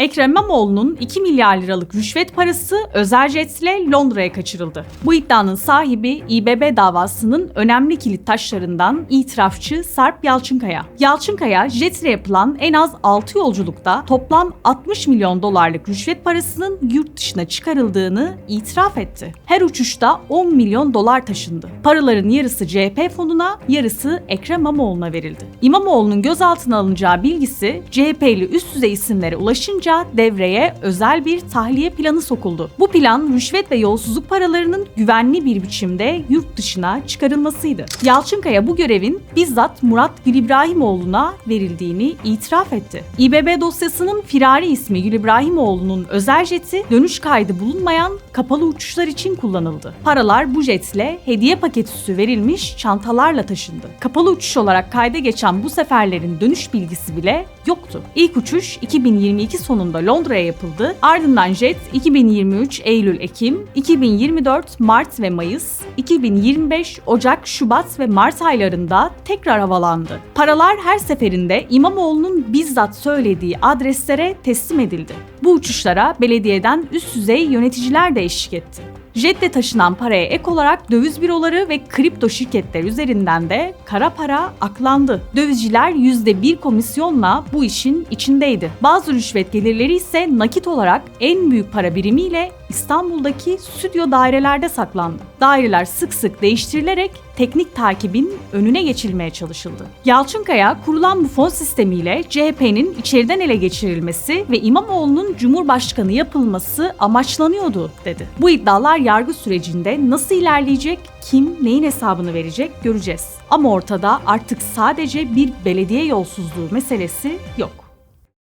Ekrem İmamoğlu'nun 2 milyar liralık rüşvet parası özel jetle Londra'ya kaçırıldı. Bu iddianın sahibi İBB davasının önemli kilit taşlarından itirafçı Sarp Yalçınkaya. Yalçınkaya jetle yapılan en az 6 yolculukta toplam 60 milyon dolarlık rüşvet parasının yurt dışına çıkarıldığını itiraf etti. Her uçuşta 10 milyon dolar taşındı. Paraların yarısı CHP fonuna, yarısı Ekrem İmamoğlu'na verildi. İmamoğlu'nun gözaltına alınacağı bilgisi CHP'li üst düzey isimlere ulaşınca devreye özel bir tahliye planı sokuldu. Bu plan rüşvet ve yolsuzluk paralarının güvenli bir biçimde yurt dışına çıkarılmasıydı. Yalçınkaya bu görevin bizzat Murat Gül İbrahimoğlu'na verildiğini itiraf etti. İBB dosyasının firari ismi Gül İbrahimoğlu'nun özel jeti dönüş kaydı bulunmayan kapalı uçuşlar için kullanıldı. Paralar bu jetle hediye paketi süsü verilmiş çantalarla taşındı. Kapalı uçuş olarak kayda geçen bu seferlerin dönüş bilgisi bile yoktu. İlk uçuş 2022 sonunda Londra'ya yapıldı. Ardından jet 2023 Eylül-Ekim, 2024 Mart ve Mayıs, 2025 Ocak, Şubat ve Mart aylarında tekrar havalandı. Paralar her seferinde İmamoğlu'nun bizzat söylediği adreslere teslim edildi. Bu uçuşlara belediyeden üst düzey yöneticiler de eşlik etti. Jetle taşınan paraya ek olarak döviz büroları ve kripto şirketler üzerinden de kara para aklandı. Dövizciler %1 komisyonla bu işin içindeydi. Bazı rüşvet gelirleri ise nakit olarak en büyük para birimiyle İstanbul'daki stüdyo dairelerde saklandı. Daireler sık sık değiştirilerek teknik takibin önüne geçilmeye çalışıldı. Yalçınkaya kurulan bu fon sistemiyle CHP'nin içeriden ele geçirilmesi ve İmamoğlu'nun Cumhurbaşkanı yapılması amaçlanıyordu dedi. Bu iddialar yargı sürecinde nasıl ilerleyecek, kim neyin hesabını verecek göreceğiz. Ama ortada artık sadece bir belediye yolsuzluğu meselesi yok.